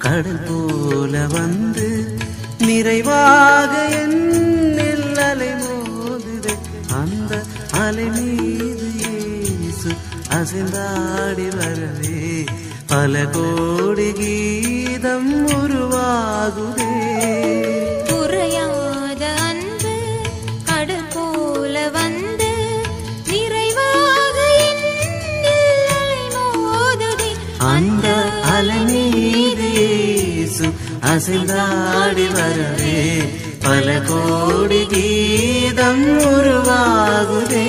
கடல் போல வந்து நிறைவாக என்னில் அலை மோதுதே அந்த அலை மீது இயேசு அசைந்தாடி வரவே. பல கோடி கீதம் உருவாகுதே. அசைந்தாடி வரவே பல கோடி கீதம் உருவாகுதே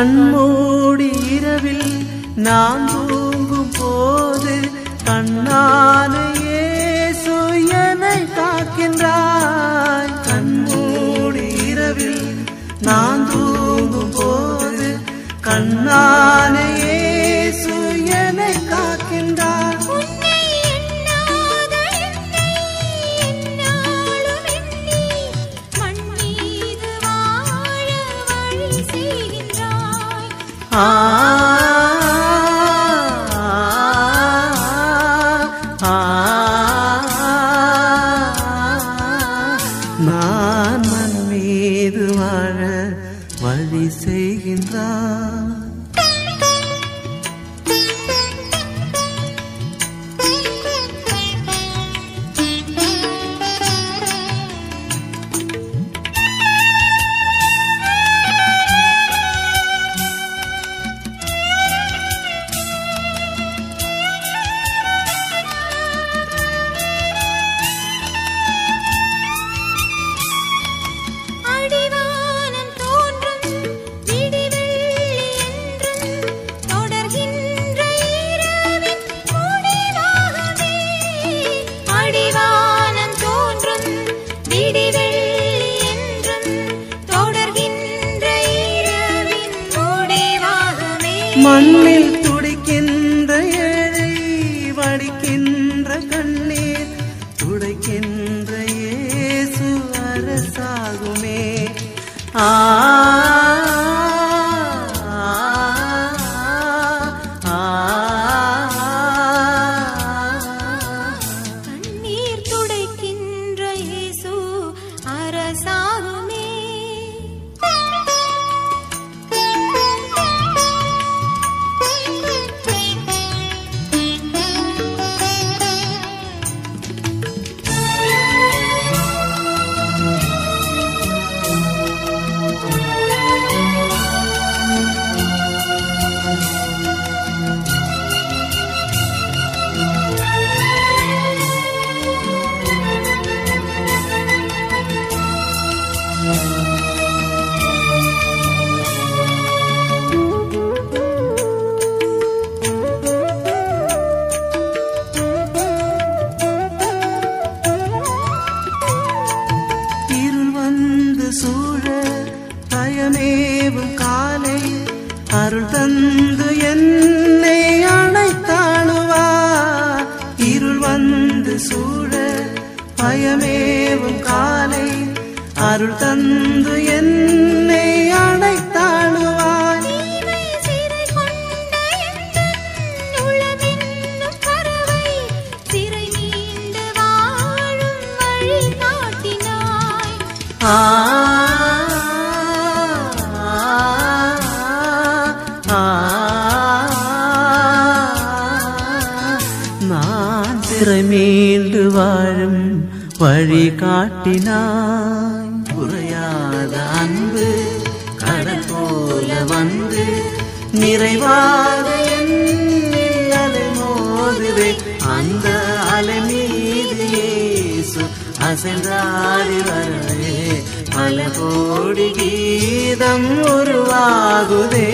கண்மூடி இரவில் நான் தூங்கும் போது கண்ணாலேயே சுயனை காக்கின்றாய் கண்மூடி இரவில் நான் தூங்கும் போது கண்ணா செய்கின்றாய். ஆ ஆ, மண்ணில் துடிக்கின்ற ஏழை வடிக்கின்ற கண்ணீர். துடைக்கின்ற இயேசு அரசாகுமே. ஆ ஆ, அருள் தந்து என்னை அடைத்தாழுவாய் ஆ நான் சிறை மீண்டு வாழும் வழி காட்டினாய் அன்பு கடல் போல வந்து நிறைவாக அலை மோதுவே அந்த அலை மீது இயேசு அசைந்தாடி வரவே பல கோடி கீதம் உருவாகுதே.